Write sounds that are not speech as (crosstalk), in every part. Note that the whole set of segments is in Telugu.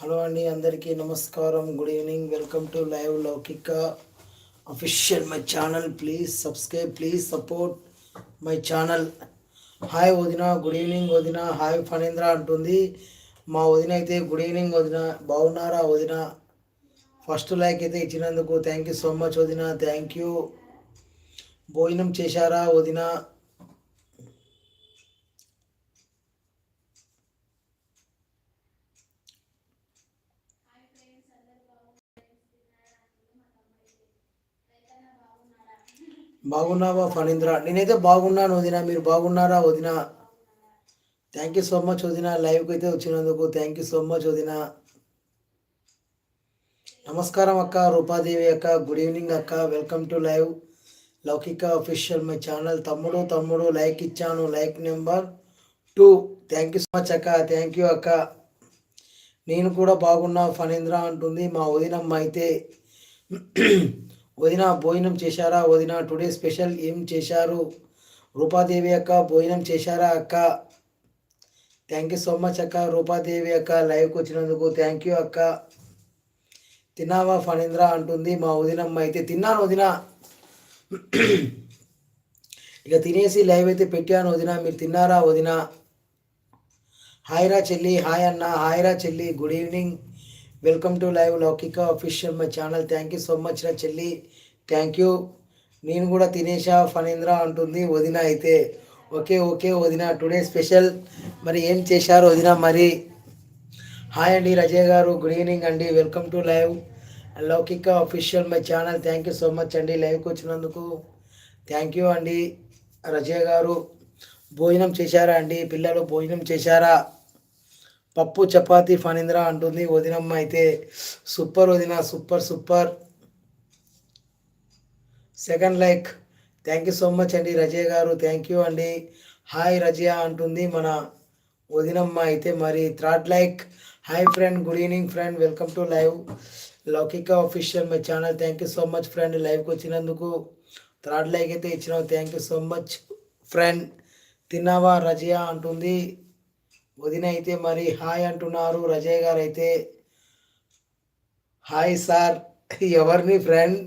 హలో అండి అందరికీ నమస్కారం good evening welcome to live Loukika official my channel. Please subscribe please support my channel. Hi వదిన గుడ్ ఈవినింగ్ వదిన. హాయ్ ఫణేంద్ర అంటుంది. మా వదిన అయితే గుడ్ ఈవినింగ్ వదిన. బాగున్నారా వదిన? ఫస్ట్ లైక్ అయితే ఇచ్చినందుకు థ్యాంక్ యూ సో మచ్ వదిన. Thank you. భోజనం చేశారా వదిన? బాగున్నావా ఫణీంద్ర? నేనైతే బాగున్నాను వదిన మీరు బాగున్నారా వదిన? థ్యాంక్ యూ సో మచ్ వదిన. లైవ్కి అయితే వచ్చినందుకు థ్యాంక్ యూ సో మచ్ వదిన. నమస్కారం అక్క రూపాదేవి అక్క గుడ్ ఈవినింగ్ అక్క. Welcome to live Loukika official my channel తమ్ముడు తమ్ముడు లైక్ ఇచ్చాను. Like number two thank you so much అక్క. థ్యాంక్ యూ అక్క. నేను కూడా బాగున్నా ఫణీంద్ర అంటుంది మా వదినమ్మ అయితే. వదిన భోజనం చేశారా? వదిన టుడే స్పెషల్ ఏం చేశారు? రూపాదేవి అక్క భోజనం చేశారా అక్క? థ్యాంక్ యూ సో మచ్ అక్క. రూపాదేవి అక్క లైవ్కి వచ్చినందుకు థ్యాంక్ యూ అక్క. తిన్నావా ఫణీంద్ర? అంటుంది మా వదినమ్మ అయితే. తిన్నాను వదిన. ఇక తినేసి లైవ్ అయితే పెట్టాను వదిన. మీరు తిన్నారా వదిన? హాయ్ రా చెల్లి. హాయ్ అన్న. హాయ్ రా చెల్లి. Good evening. Welcome to live Loukika official my channel thank you so much రా చెల్లి థ్యాంక్ యూ నేను కూడా తినేష ఫణీంద్ర అంటుంది వదిన అయితే. ఓకే ఓకే వదిన. టుడే స్పెషల్ మరి ఏం చేశారు వదిన మరి? హాయ్ అండి రజయ్ గారు. గుడ్ ఈవినింగ్ అండి. Welcome to live Loukika official my channel thank you so much అండి లైవ్కి వచ్చినందుకు. థ్యాంక్ యూ అండి రజయ్ గారు. భోజనం చేశారా అండి? పిల్లలు భోజనం చేశారా? పప్పు చపాతి ఫణీంద్ర అంటుంది. వదినమ్మ అయితే సూపర్ వదిన super super. Second like. Thank you so much అండి రజయ్ గారు. థ్యాంక్ యూ అండి. హాయ్ రజయ అంటుంది మన వదినమ్మ అయితే మరి third like. Hi friend good evening friend. Welcome to live Loukika official my channel. Thank you so much friend లైవ్కి వచ్చినందుకు. థర్డ్ లైక్ అయితే ఇచ్చినావు. Thank you so much friend. తిన్నావా రజయ అంటుంది. వదిన అయితే మరి హాయ్ అంటున్నారు. రజయ్ గారు అయితే హాయ్ సార్ ఎవరిని ఫ్రెండ్?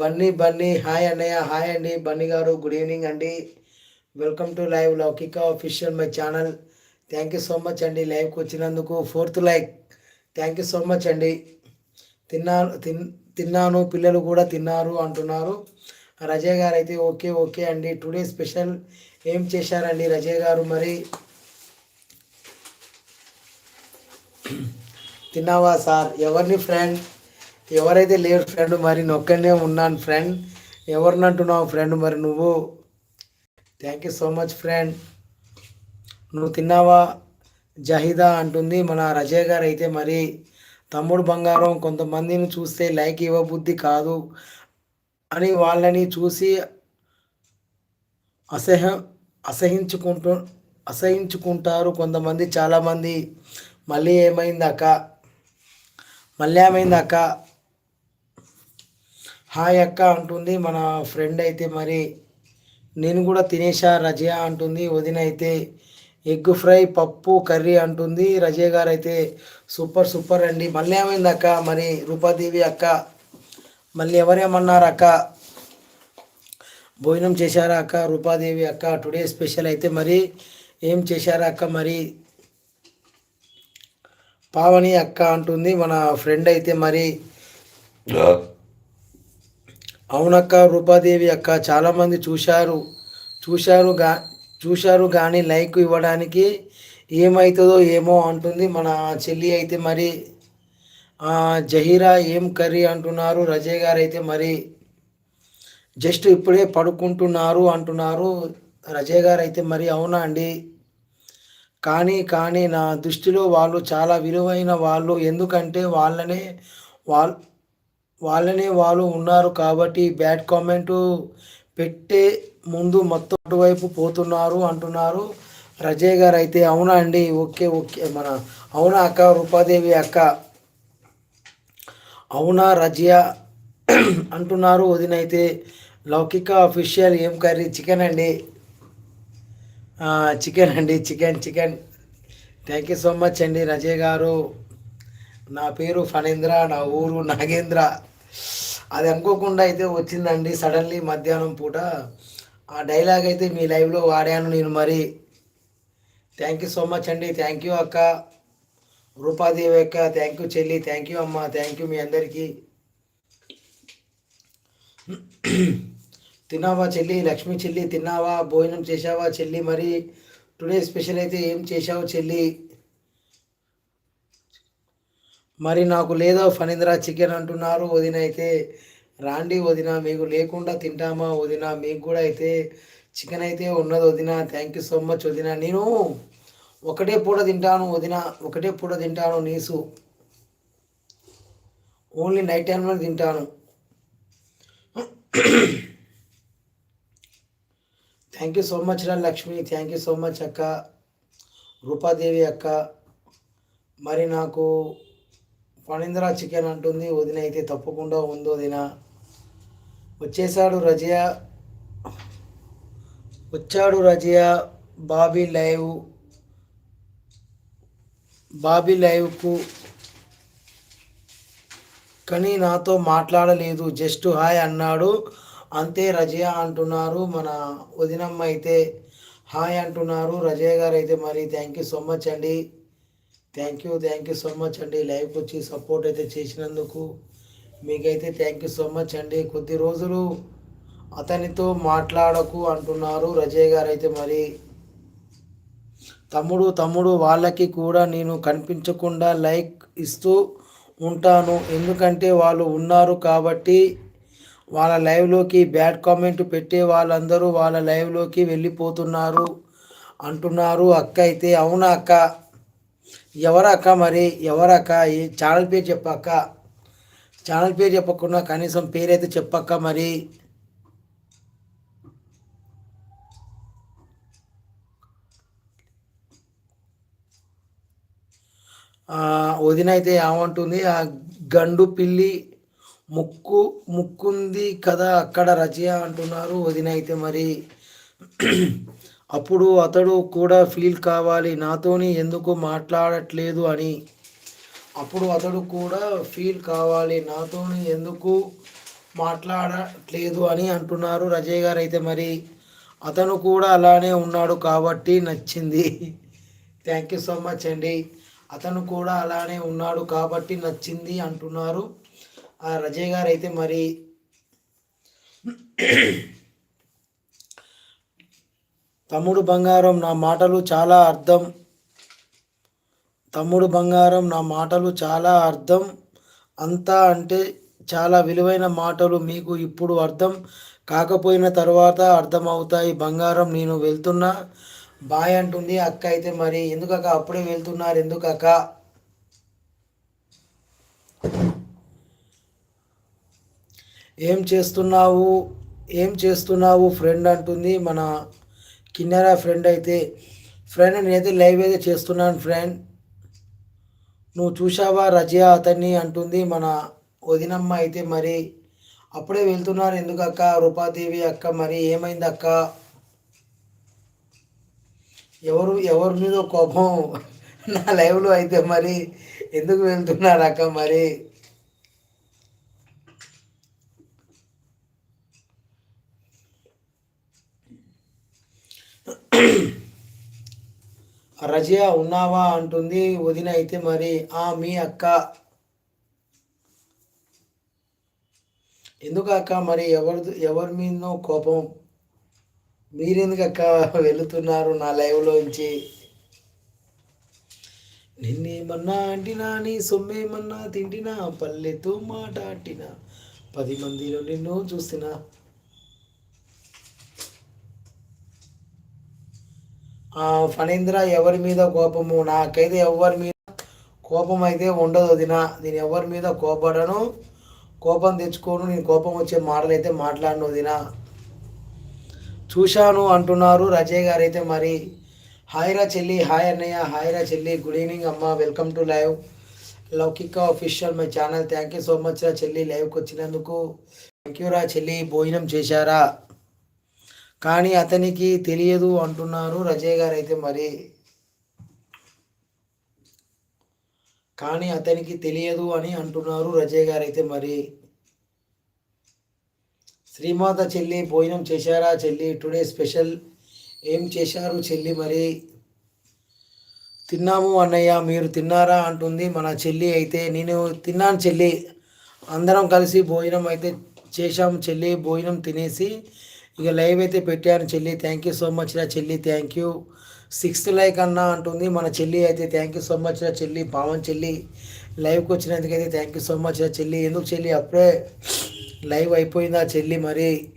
బన్నీ బన్నీ హాయ్ అన్నయ్య హాయ్ అండి. బన్నీ గారు గుడ్ ఈవినింగ్ అండి. Welcome to live Loukika official my channel. Thank you so much అండి లైవ్కి వచ్చినందుకు. Fourth like. Thank you so much అండి. తిన్నా తిన్ తిన్నాను పిల్లలు కూడా తిన్నారు అంటున్నారు. రజయ్ గారు అయితే ఓకే ఓకే అండి. టుడే స్పెషల్ ఏం చేశారండి రజయ్ గారు మరి? తిన్నావా సార్? ఎవరిని ఫ్రెండ్ ఎవరైతే లేరు ఫ్రెండ్ మరి నొక్కనే ఉన్నాను ఫ్రెండ్ ఎవరిని అంటున్నావు ఫ్రెండ్ మరి నువ్వు? Thank you so much friend నువ్వు తిన్నావా? జహీదా అంటుంది మన రజయ్ గారు అయితే మరి. తమ్ముడు బంగారం కొంతమందిని చూస్తే లైక్ ఇవ్వబుద్ధి కాదు అని వాళ్ళని చూసి అసహ్యం అసహించుకుంటూ అసహించుకుంటారు కొంతమంది చాలామంది. మళ్ళీ ఏమైంది అక్క మళ్ళీ ఏమైంది అక్క హాయ్ అక్క అంటుంది మన ఫ్రెండ్ అయితే మరి. నేను కూడా తినేశా రజయా అంటుంది వదిన అయితే. ఎగ్ ఫ్రై పప్పు కర్రీ అంటుంది రజయ్ గారు అయితే. సూపర్ సూపర్ అండి. మళ్ళీ ఏమైంది అక్క మరి రూపాదేవి అక్క. మళ్ళీ ఎవరేమన్నారు అక్క భోజనం చేశారా అక్క? రూపాదేవి అక్క టుడే స్పెషల్ అయితే మరి ఏం చేశారా అక్క మరి? పావని అక్క అంటుంది మన ఫ్రెండ్ అయితే మరి. అవునక్క రూపాదేవి అక్క చాలామంది చూశారు. చూశారు గా చూశారు కానీ లైక్ ఇవ్వడానికి ఏమవుతుందో ఏమో అంటుంది మన చెల్లి అయితే మరి. జహీరా ఏం కర్రీ అంటున్నారు? రజయ్ గారు అయితే మరి. జస్ట్ ఇప్పుడే పడుకుంటున్నారు అంటున్నారు. రజయ్ గారు అయితే మరి అవునా అండి? కానీ కానీ నా దృష్టిలో వాళ్ళు చాలా విలువైన వాళ్ళు. ఎందుకంటే వాళ్ళనే వాళ్ళ వాళ్ళనే వాళ్ళు ఉన్నారు కాబట్టి బ్యాడ్ కామెంటు పెట్టే ముందు మొత్తం అటువైపు పోతున్నారు అంటున్నారు. రజయ్ గారు అయితే అవునా అండి? Okay okay. మన అవునా అక్క? రూపాదేవి అక్క. అవునా రజియా? అంటున్నారు వదినైతే. లౌకిక అఫీషియల్ ఏం కర్రీ? చికెన్ అండి. చికెన్ అండి. Chicken chicken thank you so much అండి రజయ్ గారు. నా పేరు ఫణేంద్ర నా ఊరు నాగేంద్ర. అది అనుకోకుండా అయితే వచ్చిందండి సడన్లీ మధ్యాహ్నం పూట. ఆ డైలాగ్ అయితే మీ లైవ్లో వాడాను నేను మరి. థ్యాంక్ యూ సో మచ్ అండి. థ్యాంక్ యూ అక్క. రూపాదేవి అక్క థ్యాంక్ యూ చెల్లి. థ్యాంక్ యూ అమ్మ. థ్యాంక్ యూ మీ అందరికీ. తిన్నావా చెల్లి? లక్ష్మి చెల్లి తిన్నావా? భోజనం చేశావా చెల్లి? మరి టుడే స్పెషల్ అయితే ఏం చేశావు చెల్లి? మరి నాకు లేదో ఫణీంద్ర చికెన్ అంటున్నారు వదిన అయితే. రాండి వదిన మీకు లేకుండా తింటామా వదిన? మీకు కూడా అయితే చికెన్ అయితే ఉన్నది వదిన. థ్యాంక్ యూ సో మచ్ వదిన. నేను ఒకటే పూట తింటాను వదిన. ఒకటే పూట తింటాను నీసు. ఓన్లీ నైట్ టైంలో తింటాను. థ్యాంక్ యూ సో మచ్ రా Lakshmi thank you so much అక్క రూపాదేవి అక్క మరి నాకు ఫణీంద్ర చికెన్ అంటుంది. వదిన అయితే తప్పకుండా ఉందో వదిన. వచ్చేసాడు రజియా. వచ్చాడు రజియా. బాబీ లైవ్. బాబీ లైవ్కు కానీ నాతో మాట్లాడలేదు. జస్ట్ హాయ్ అన్నాడు. అంతే రజయ అంటున్నారు. మన వదినమ్మ అయితే హాయ్ అంటున్నారు. రజయ్య గారు అయితే మరి థ్యాంక్ యూ సో మచ్ అండి. Thank you thank you so much అండి. లైవ్కి వచ్చి సపోర్ట్ అయితే చేసినందుకు మీకైతే థ్యాంక్ యూ సో మచ్ అండి. కొద్ది రోజులు అతనితో మాట్లాడకు అంటున్నారు. రజయ్ గారు అయితే మరి తమ్ముడు తమ్ముడు వాళ్ళకి కూడా నేను కనిపించకుండా లైక్ ఇస్తూ ఉంటాను. ఎందుకంటే వాళ్ళు ఉన్నారు కాబట్టి వాళ్ళ లైవ్లోకి బ్యాడ్ కామెంట్ పెట్టే వాళ్ళందరూ వాళ్ళ లైవ్లోకి వెళ్ళిపోతున్నారు అంటున్నారు. అక్క అయితే అవునా అక్క? ఎవరక్క మరి? ఎవరక్క ఏ ఛానల్ పేరు చెప్పక్క ఛానల్ పేరు చెప్పకుండా కనీసం పేరైతే చెప్పక్క మరి? వదిన అయితే ఏమంటుంది? ఆ గండు పిల్లి ముక్కు ముక్కుంది కదా అక్కడ రచయ అంటున్నారు. వదిన అయితే మరి అప్పుడు అతడు కూడా ఫీల్ కావాలి నాతోని ఎందుకు మాట్లాడట్లేదు అని. అప్పుడు అతడు కూడా ఫీల్ కావాలి నాతోని ఎందుకు మాట్లాడట్లేదు అని అంటున్నారు రజయ్ గారు. అయితే మరి అతను కూడా అలానే ఉన్నాడు కాబట్టి నచ్చింది. థ్యాంక్ యూ సో మచ్ అండి. అతను కూడా అలానే ఉన్నాడు కాబట్టి నచ్చింది అంటున్నారు. ఆ రజయ్ గారు అయితే మరి తమ్ముడు బంగారం నా మాటలు చాలా అర్థం. తమ్ముడు బంగారం నా మాటలు చాలా అర్థం. అంతా అంటే చాలా విలువైన మాటలు మీకు ఇప్పుడు అర్థం. కాకపోయిన తర్వాత అర్థమవుతాయి. బంగారం నేను వెళ్తున్నా. బాయ్ అంటుంది అక్క అయితే మరి ఎందుకక్క అప్పుడే వెళ్తున్నారు ఎందుకక్క? ఏం చేస్తున్నావు? ఏం చేస్తున్నావు ఫ్రెండ్? అంటుంది మన కిన్నెరా ఫ్రెండ్ అయితే. ఫ్రెండ్ నేనైతే లైవ్ అయితే చేస్తున్నాను ఫ్రెండ్. నువ్వు చూసావా రజియా అతన్ని? అంటుంది మన వదినమ్మ అయితే. మరి అప్పుడే వెళ్తున్నారు ఎందుకక్క? రూపాదేవి అక్క మరి ఏమైంది అక్క ఎవరు ఎవరి మీద కోపం నా లైవ్లో అయితే మరి ఎందుకు వెళ్తున్నారు అక్క మరి? రజియా ఉన్నావా అంటుంది వదిన అయితే మరి ఆ మీ అక్క. ఎందుకు అక్క మరి ఎవరి ఎవరి మీద కోపం? మీరెందుకు అక్క వెళుతున్నారు నా లైవ్లోంచి? నిన్నేమన్నా అంటినా నీ సొమ్మేమన్నా తింటినా పల్లెతో మాట అంటినా పది మందిలో నిన్ను చూసినా. ఫణేంద్ర ఎవరి మీద కోపము? నాకైతే ఎవరి మీద కోపం అయితే ఉండదు వదిన. నేను ఎవరి మీద కోపడను? కోపం తెచ్చుకోను. నేను కోపం వచ్చే మాటలు అయితే మాట్లాడను వదినా. చూశాను అంటున్నారు రజయ్ గారు అయితే మరి హాయిరా చెల్లి హాయ్ అన్నయ్య హాయిరా చెల్లి. గుడ్ ఈవినింగ్ అమ్మ welcome to live Loukika official my channel thank you so much రా చెల్లి లైవ్కి వచ్చినందుకు. థ్యాంక్ యూ రా చెల్లి భోజనం చేశారా? కానీ అతనికి తెలియదు అంటున్నారు రజయ్ గారు అయితే మరి. కానీ అతనికి తెలియదు అని అంటున్నారు రజయ్ గారు అయితే మరి. శ్రీమాత చెల్లి భోజనం చేశారా చెల్లి? Today special. ఏం చేశారు చెల్లి మరి? తిన్నాము అన్నయ్య మీరు తిన్నారా అంటుంది మన చెల్లి అయితే. నేను తిన్నాను చెల్లి. అందరం కలిసి భోజనం అయితే చేశాము చెల్లి. భోజనం తినేసి ఇక లైవ్ అయితే పెట్టాను చెల్లి. థ్యాంక్ యూ సో మచ్ రా చెల్లి. థ్యాంక్ యూ సిక్స్త్ లైక్ అన్న అంటుంది మన చెల్లి అయితే. థ్యాంక్ యూ సో మచ్ రా చెల్లి. పావన్ చెల్లి. లైవ్కి వచ్చినందుకైతే థ్యాంక్ యూ సో మచ్ రా చెల్లి. ఎందుకు చెల్లి? అప్పుడే లైవ్ అయిపోయిందా చెల్లి మరి?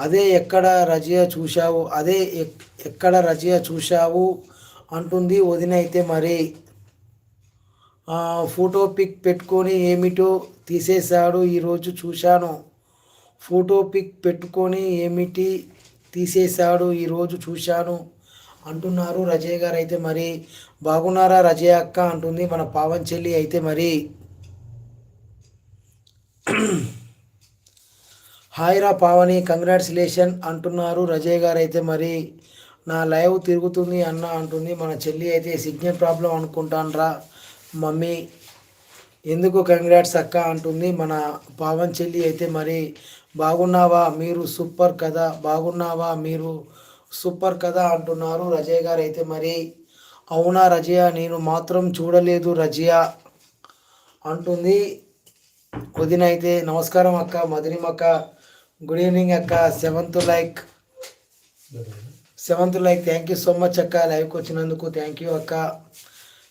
అదే ఎక్కడ రజియా చూశావు? అదే ఎక్- ఎక్కడ రజియా చూశావు? అంటుంది వదిన అయితే మరి. ఫోటో పిక్ పెట్టుకొని ఏమిటో తీసేశాడు ఈరోజు చూశాను. ఫోటో పిక్ పెట్టుకొని ఏమిటి తీసేశాడు ఈరోజు చూశాను అంటున్నారు రజయ్ గారు అయితే మరి. బాగున్నారా రజయ్ అక్క? అంటుంది మన పావన్ చెల్లి అయితే మరి. హాయిరా పావని కంగ్రాట్యులేషన్ అంటున్నారు రజయ్ గారు అయితే మరి. నా లైవ్ తిరుగుతుంది అన్న అంటుంది. మన చెల్లి అయితే సిగ్నల్ ప్రాబ్లం అనుకుంటాను రా మమ్మీ. ఎందుకు కంగ్రాట్స్ అక్క అంటుంది. మన పావన్ చెల్లి అయితే మరి బాగున్నావా? మీరు సూపర్ కదా. బాగున్నావా? మీరు సూపర్ కదా అంటున్నారు రజయ్ గారు అయితే మరి. అవునా రజయ? నేను మాత్రం చూడలేదు రజయ అంటుంది. వదిన అయితే నమస్కారం అక్క మధురిమక్క గుడ్ ఈవినింగ్ అక్క seventh like. Seventh like thank you so much అక్క లైవ్కి వచ్చినందుకు థ్యాంక్ యూ అక్క.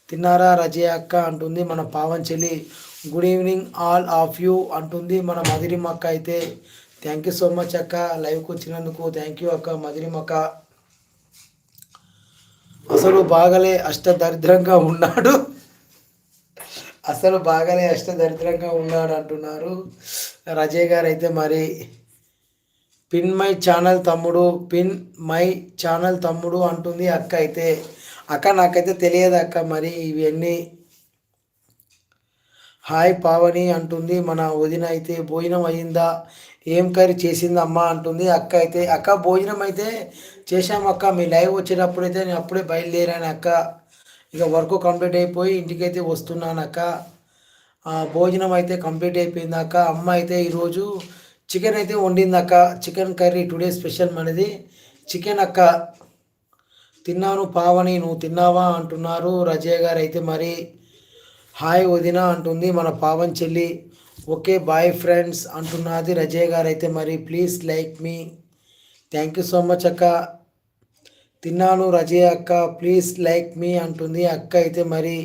తిన్నారా రజయ అక్క అంటుంది మన పావన్ చెల్లి good evening all of you అంటుంది మన మధురిమక్క అయితే. థ్యాంక్ యూ సో మచ్ అక్క లైవ్కి వచ్చినందుకు థ్యాంక్ యూ అక్క మధురిమక్క అసలు బాగలే అష్టదరిద్రంగా ఉన్నాడు. అసలు బాగానే అష్టదరిద్రంగా ఉన్నాడు అంటున్నారు రజయ్ గారు అయితే మరి పిన్ మై ఛానల్ తమ్ముడు పిన్ మై ఛానల్ తమ్ముడు అంటుంది అక్క అయితే. అక్క నాకైతే తెలియదు అక్క మరి ఇవన్నీ. హాయ్ పావని అంటుంది. మన వదిన అయితే భోజనం అయ్యిందా ఏం కర్రీ చేసింది అమ్మ అంటుంది అక్క అయితే. అక్క భోజనం అయితే చేశాం అక్క మీ లైవ్ వచ్చేటప్పుడు అయితే నేను అప్పుడే బయలుదేరాను అక్క. ఇక వర్క్ కంప్లీట్ అయిపోయి ఇంటికైతే వస్తున్నానక్క. భోజనం అయితే కంప్లీట్ అయిపోయింది అమ్మ అయితే ఈరోజు చికెన్ అయితే వండిందక్క. చికెన్ కర్రీ టుడే స్పెషల్ మనది. చికెన్ అక్క. తిన్నాను పావని నువ్వు తిన్నావా అంటున్నారు రజయ్ గారు అయితే మరి. హాయ్ వదిన అంటుంది మన పావన్ చెల్లి. ఓకే బాయ్ ఫ్రెండ్స్ అంటున్నది రజయ్ గారు అయితే మరి. Please like me. Thank you so much అక్క. తిన్నాను రజయ అక్క ప్లీజ్ లైక్ మీ అంటుంది. అక్క అయితే మరి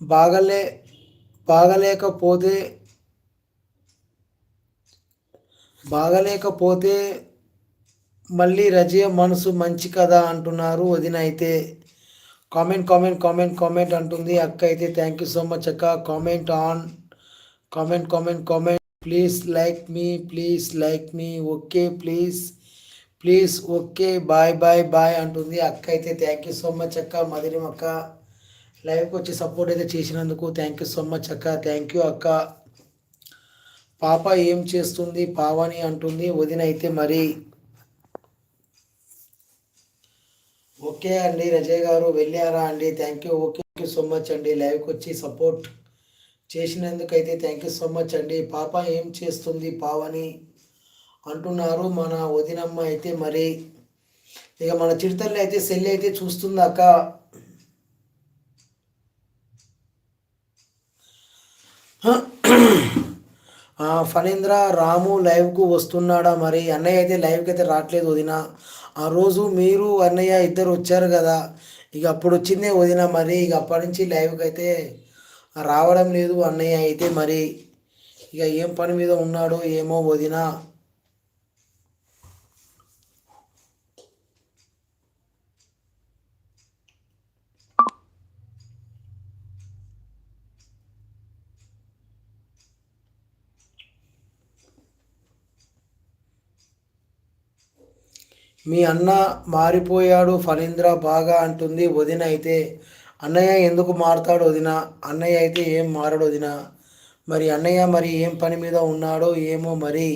బాగలే బాగలేకపోతే బాగలేకపోతే మళ్ళీ రజయ మనసు మంచి కదా అంటున్నారు వదిన అయితే. కామెంట్ కామెంట్ కామెంట్ కామెంట్ అంటుంది. అక్క అయితే థ్యాంక్ యూ సో మచ్ అక్క. Comment on comment comment comment. Please like me please like me okay please please okay bye bye bye అంటుంది. అక్క అయితే థ్యాంక్ యూ సో మచ్ అక్క. మధురం అక్క. లైవ్కి వచ్చి సపోర్ట్ అయితే చేసినందుకు థ్యాంక్ యూ సో మచ్ అక్క. థ్యాంక్ యూ అక్క. పాప ఏం చేస్తుంది? పావని అంటుంది. వదిన అయితే మరి ఓకే అండి. రజయ్ గారు వెళ్ళారా అండి? Thank you okay you so much అండి. లైవ్కి వచ్చి సపోర్ట్ చేసినందుకైతే థ్యాంక్ యూ సో మచ్ అండి. పాప ఏం చేస్తుంది? పావని అంటున్నారు మన వదినమ్మ అయితే మరి. ఇక మన చిరుతల్లి అయితే సెల్లి అయితే చూస్తుంది అక్క. ఫణేంద్ర రాము లైవ్కు వస్తున్నాడా మరి? అన్నయ్య అయితే లైవ్కి అయితే రావట్లేదు వదిన. ఆ రోజు మీరు అన్నయ్య ఇద్దరు వచ్చారు కదా. ఇక అప్పుడు వచ్చిందే వదిన మరి. ఇక అప్పటి నుంచి లైవ్కి అయితే రావడం లేదు అన్నయ్య అయితే మరి. ఇక ఏం పని మీద ఉన్నాడో ఏమో వదిన. మీ అన్న మారిపోయాడు ఫలీంద్ర బాగా అంటుంది వదిన అయితే. అన్నయ్య ఎందుకు మారుతాడు వదిన? అన్నయ్య అయితే ఏం మారడు వదిన? మరి అన్నయ్య మరి ఏం పని మీద ఉన్నాడో ఏమో మరి?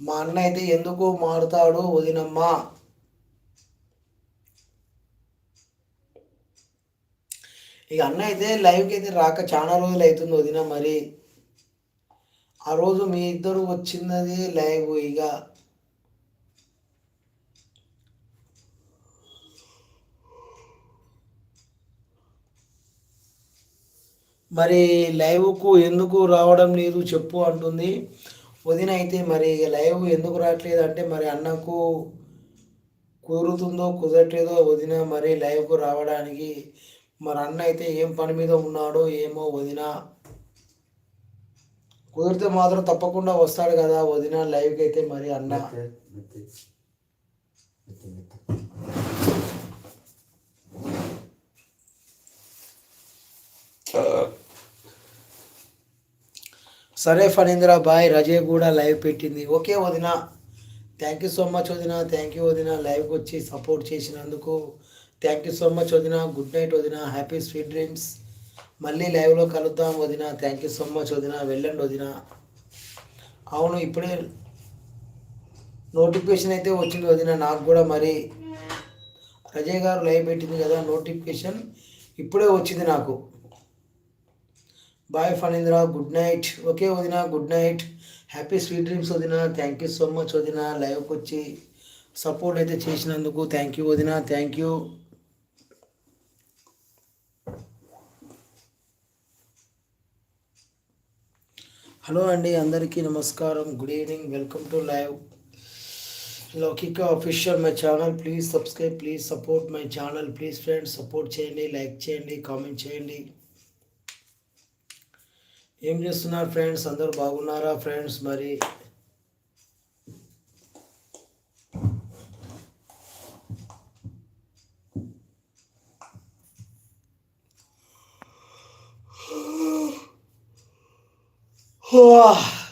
మా అన్న అయితే ఎందుకు మారుతాడు వదినమ్మా? ఇక అన్న అయితే లైవ్కి అయితే రాక చాలా రోజులు అవుతుంది వదిన మరి. ఆ రోజు మీ ఇద్దరు వచ్చినది లైవ్ ఇక. మరి లైవ్కు ఎందుకు రావడం లేదు చెప్పు అంటుంది. వదిన అయితే మరి లైవ్ ఎందుకు రావట్లేదు అంటే మరి అన్నకు కుదురుతుందో కుదరట్లేదో వదిన మరి లైవ్కు రావడానికి మరి అన్న అయితే ఏం పని మీద ఉన్నాడో ఏమో వదిన కుదిరితే మాత్రం తప్పకుండా వస్తాడు కదా వదిన లైవ్కి అయితే మరి అన్న. సరే ఫణీంద్ర బాయ్. రజయ్ కూడా లైవ్ పెట్టింది. ఓకే వదిన. థ్యాంక్ యూ సో మచ్ వదిన. థ్యాంక్ యూ వదిన. లైవ్కి వచ్చి సపోర్ట్ చేసినందుకు. థ్యాంక్ యూ సో మచ్ వదిన. గుడ్ నైట్ వదిన. హ్యాపీ స్వీట్ డ్రీమ్స్ మళ్ళీ లైవ్లో కలుద్దాం వదిన. థ్యాంక్ యూ సో మచ్ వదిన. వెళ్ళండి వదిన. అవును ఇప్పుడే నోటిఫికేషన్ అయితే వచ్చింది వదిన. నాకు కూడా మరి. రజయ్ గారు లైవ్ పెట్టింది కదా నోటిఫికేషన్ ఇప్పుడే వచ్చింది నాకు. Bye Phanindra good night okay వదిన good night happy sweet dreams వదిన థ్యాంక్ యూ సో మచ్ వదిన లైవ్కి వచ్చి సపోర్ట్ అయితే చేసినందుకు థ్యాంక్ యూ వదిన థ్యాంక్ యూ హలో అండి అందరికీ నమస్కారం. Good evening welcome to live Loukika official my channel please subscribe please support my channel please friends support చేయండి లైక్ చేయండి కామెంట్ చేయండి. ఏం చేస్తున్నారు ఫ్రెండ్స్? అందరూ బాగున్నారా ఫ్రెండ్స్ మరి? (sighs)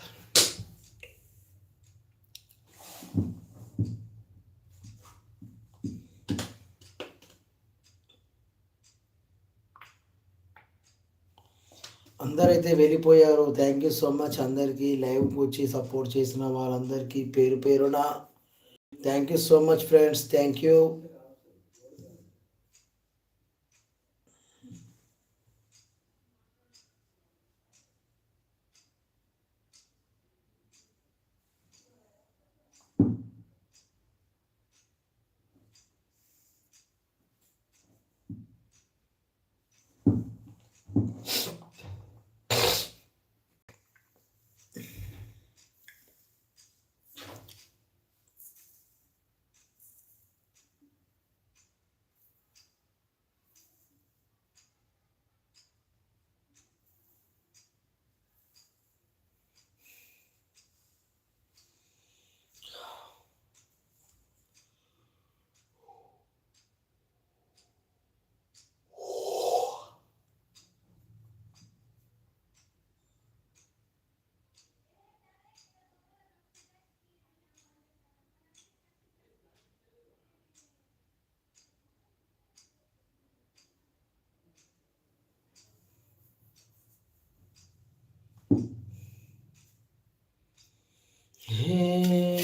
అందరైతే వెళ్ళిపోయారు. థ్యాంక్ యూ సో మచ్ అందరికీ లైవ్కి వచ్చి సపోర్ట్ చేసిన వాళ్ళందరికీ పేరు పేరున. Thank you so much friends thank you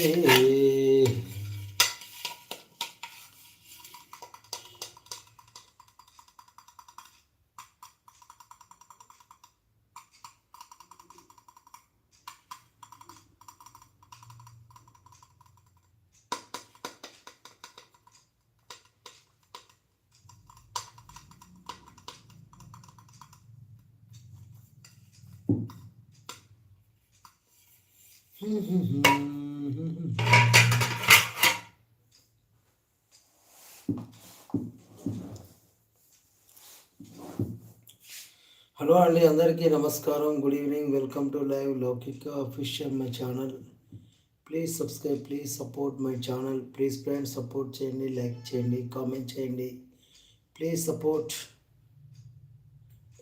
해. Mm-hmm. Hello అండి అందరికీ నమస్కారం. Good evening. Welcome to live Loukika official my channel. Please subscribe please support my channel. Please friends support చేయండి లైక్ చేయండి కామెంట్ చేయండి. Please support.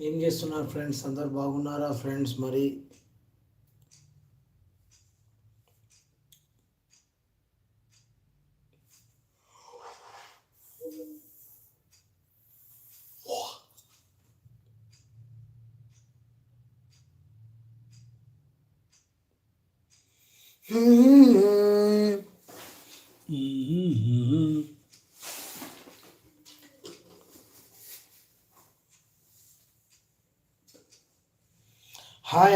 ఏం చేస్తున్నారు ఫ్రెండ్స్? అందరు బాగున్నారా ఫ్రెండ్స్? మరి హాయ్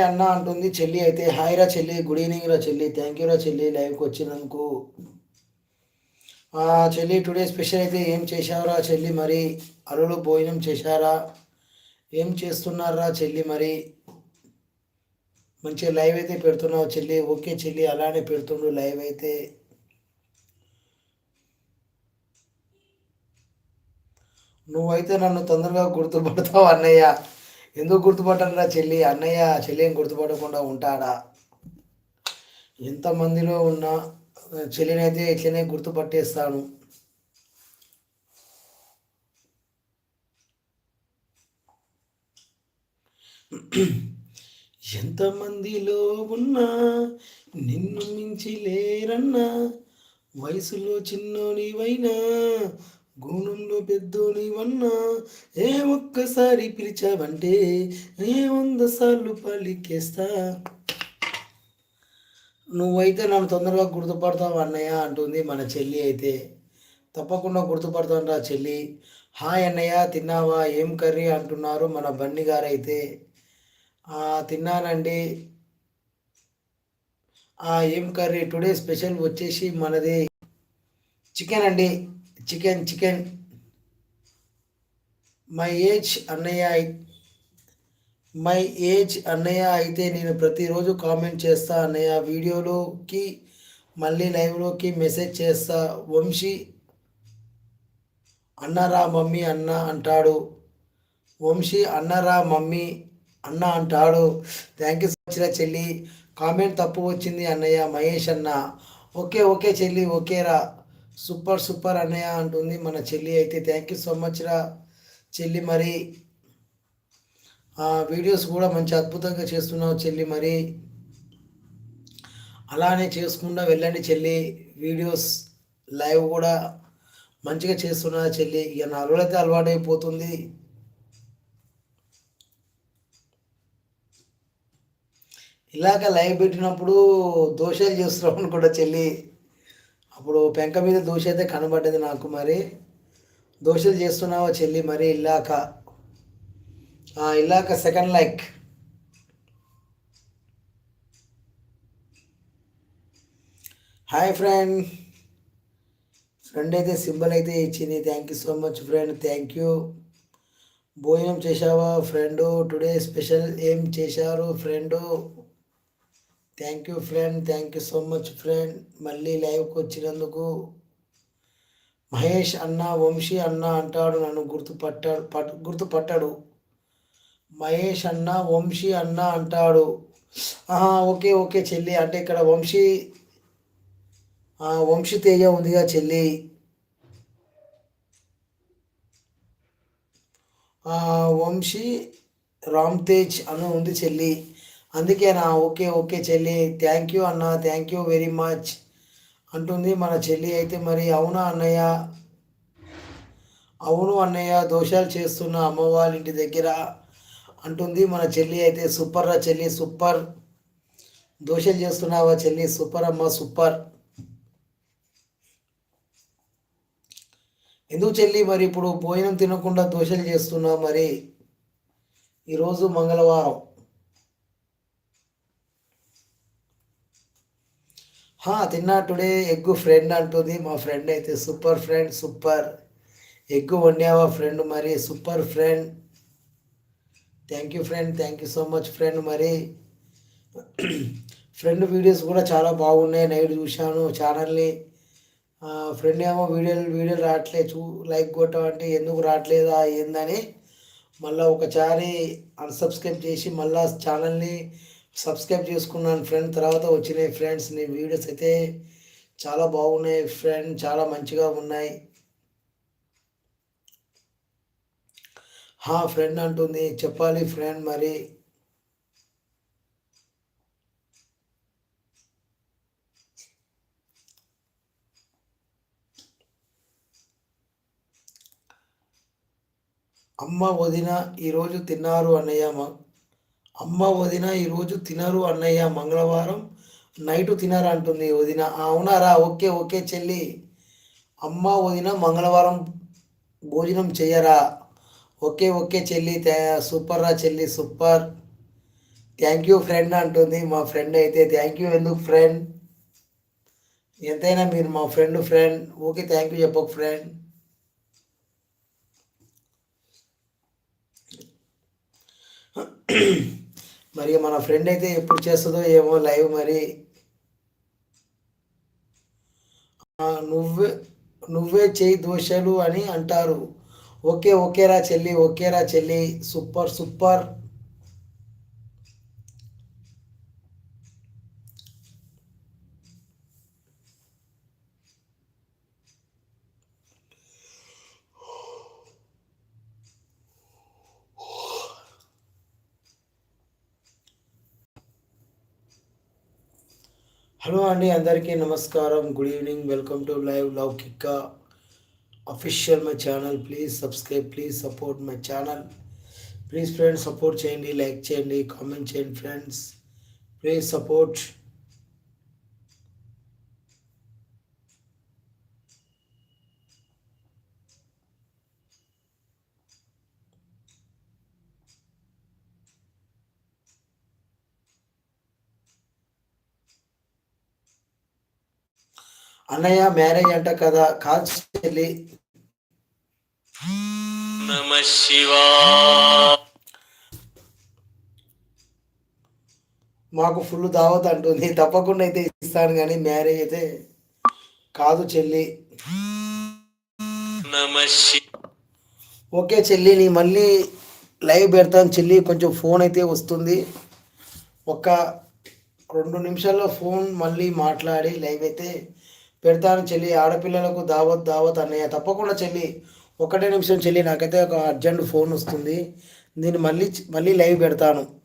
అన్న అంటుంది చెల్లి అయితే హాయ్ రా చెల్లి గుడ్ ఈవినింగ్ రా చెల్లి థ్యాంక్ యూ రా చెల్లి లైవ్కి వచ్చినందుకు. చెల్లి టుడే స్పెషల్ అయితే ఏం చేశావురా చెల్లి మరి? అరులు భోజనం చేశారా? ఏం చేస్తున్నారా చెల్లి మరి? మంచిగా లైవ్ అయితే పెడుతున్నావు చెల్లి ఓకే చెల్లి అలానే పెడుతుండు లైవ్ అయితే. నువ్వైతే నన్ను తొందరగా గుర్తుపడతావు అన్నయ్య. ఎందుకు గుర్తుపట్టరా చెల్లి? అన్నయ్య చెల్లి గుర్తుపడకుండా ఉంటాడా? ఎంతమందిలో ఉన్న చెల్లినైతే ఇట్లనే గుర్తుపట్టేస్తాను. ఎంతమందిలో ఉన్నా నిన్ను మించి లేరన్నా వయసులో చిన్నోనివైనా గుణంలో పెద్దోనివన్నా ఏ ఒక్కసారి పిలిచావంటే ఏ వంద సార్లు పలికేస్తా? నువ్వైతే నన్ను తొందరగా గుర్తుపడతావు అన్నయ్య అంటుంది మన చెల్లి అయితే. తప్పకుండా గుర్తుపడతాను చెల్లి. హాయ్ అన్నయ్య తిన్నావా? ఏం కర్రీ అంటున్నారు మన బన్నీ గారు అయితే తిన్నానండి. ఏం కర్రీ? టుడే స్పెషల్ వచ్చేసి మనది చికెన్ అండి చికెన్ చికెన్. మై ఏజ్ అన్నయ్య మై ఏజ్ అన్నయ్య అయితే నేను ప్రతిరోజు కామెంట్ చేస్తా అన్నయ్య. వీడియోలోకి మళ్ళీ లైవ్లోకి మెసేజ్ చేస్తా. వంశీ అన్నరా మమ్మీ అన్న అంటాడు. వంశీ అన్నరా మమ్మీ. అన్న అంటాడు. థ్యాంక్ యూ వచ్చిన చెల్లి. కామెంట్ తప్పు వచ్చింది అన్నయ్య మహేష్ అన్న. ఓకే ఓకే చెల్లి ఓకేరా సూపర్ సూపర్ అన్నయ్య అంటుంది మన చెల్లి. అయితే థ్యాంక్ యూ సో మచ్ రా చెల్లి మరి. వీడియోస్ కూడా మంచి అద్భుతంగా చేస్తున్నావు చెల్లి మరి. అలానే చేసుకుండా వెళ్ళండి చెల్లి. వీడియోస్ లైవ్ కూడా మంచిగా చేస్తున్నా చెల్లి. ఇక నా అలవాటు అలవాటైపోతుంది. ఇలాగ లైవ్ పెట్టినప్పుడు దోషాలు చేస్తున్నాం అనుకుంటా చెల్లి. అప్పుడు పెంక మీద దోష అయితే కనబడ్డది నాకు మరి. దోషలు చేస్తున్నావా చెల్లి మరి ఇల్లాక? ఇల్లాక second like hi friend friend అయితే సింబల్ అయితే ఇచ్చింది. Thank you so much friend thank you భోజనం చేశావా ఫ్రెండు టుడే స్పెషల్ ఏం చేశారు friend thank you friend thank you so much friend మళ్ళీ లైవ్కి వచ్చినందుకు మహేష్ అన్న వంశీ అన్న అంటాడు నన్ను గుర్తుపట్టాడు పట్ గుర్తుపట్టాడు. మహేష్ అన్న వంశీ అన్న అంటాడు. ఓకే ఓకే చెల్లి. అంటే ఇక్కడ వంశీ వంశీ తేజ ఉందిగా చెల్లి. వంశీ రామ్ తేజ్ అని ఉంది చెల్లి. అందుకేనా ఓకే ఓకే చెల్లి. థ్యాంక్ యూ అన్న థ్యాంక్ యూ వెరీ మచ్ అంటుంది మన చెల్లి. అయితే మరి అవునా అన్నయ్య? అవును అన్నయ్య దోషాలు చేస్తున్న అమ్మ వాళ్ళ ఇంటి దగ్గర అంటుంది మన చెల్లి. అయితే సూపర్ రా చెల్లి సూపర్. దోషాలు చేస్తున్నావా చెల్లి? సూపర్ అమ్మ సూపర్. ఎందుకు చెల్లి మరి ఇప్పుడు భోజనం తినకుండా దోషలు చేస్తున్నావు మరి? ఈరోజు మంగళవారం. తిన్నా టుడే ఎగ్గు ఫ్రెండ్ అంటుంది. మా ఫ్రెండ్ అయితే సూపర్ ఫ్రెండ్ సూపర్. ఎగ్గు వండావా ఫ్రెండ్ మరి? Super friend. Thank you friend thank you so much friend మరి. (clears throat) ఫ్రెండ్ వీడియోస్ కూడా చాలా బాగున్నాయి. నైట్ చూశాను ఛానల్ని. ఫ్రెండ్ ఏమో వీడియోలు వీడియోలు రావట్లేదు చూ లైక్ కొట్టమంటే ఎందుకు రావట్లేదా ఏందని మళ్ళీ ఒకసారి అన్సబ్స్క్రైబ్ చేసి మళ్ళీ ఛానల్ని సబ్స్క్రైబ్ చేసుకున్నాను ఫ్రెండ్. తర్వాత వచ్చినాయి ఫ్రెండ్స్ నీ వీడియోస్ అయితే చాలా బాగున్నాయి ఫ్రెండ్ చాలా మంచిగా ఉన్నాయి. హా ఫ్రెండ్ అంటుంది చెప్పాలి ఫ్రెండ్ మరి. అమ్మ వదిన ఈరోజు తిన్నారు అన్నయ్య అమ్మ వదిన ఈరోజు తినరు అన్నయ్య మంగళవారం. నైటు తినరు అంటుంది వదిన. అవునారా? ఓకే ఓకే చెల్లి. అమ్మ వదిన మంగళవారం భోజనం చేయరా? ఓకే ఓకే చెల్లి. సూపర్ రా చెల్లి సూపర్. థ్యాంక్ యూ ఫ్రెండ్ అంటుంది మా ఫ్రెండ్ అయితే. థ్యాంక్ యూ ఎందుకు ఫ్రెండ్? ఎంతైనా మీరు మా friend friend. Okay thank you చెప్పకు ఫ్రెండ్. మరి మన ఫ్రెండ్ అయితే ఎప్పుడు చేస్తుందో ఏమో లైవ్ మరి. నువ్వే నువ్వే చేయి దోశలు అని అంటారు. ఓకే ఓకేరా చెల్లి ఓకేరా చెల్లి. Super super. హలో అండి అందరికీ నమస్కారం. Good evening. Welcome to live Loukika official my channel. Please subscribe please support my channel. Please friends support చేయండి లైక్ చేయండి కామెంట్ చేయండి ఫ్రెండ్స్. Please support. అన్నయ్య మ్యారేజ్ అంట కదా కాల్ చెల్లి నమ శివాయ. మాకు ఫుల్ దావత్ అంటుంది. తప్పకుండా అయితే ఇస్తాను కానీ మ్యారేజ్ అయితే కాదు చెల్లి. ఓకే చెల్లి నీ మళ్ళీ లైవ్ పెడతాను చెల్లి. కొంచెం ఫోన్ అయితే వస్తుంది. ఒక రెండు నిమిషాల్లో ఫోన్ మళ్ళీ మాట్లాడి లైవ్ అయితే పెడతాను చెల్లి. ఆడపిల్లలకు దావత్ దావత్ అన్నయ్య. తప్పకుండా చెల్లి. ఒకటే నిమిషం చెల్లి నాకైతే ఒక అర్జెంట్ ఫోన్ వస్తుంది. నేను మళ్ళీ మళ్ళీ లైవ్ పెడతాను.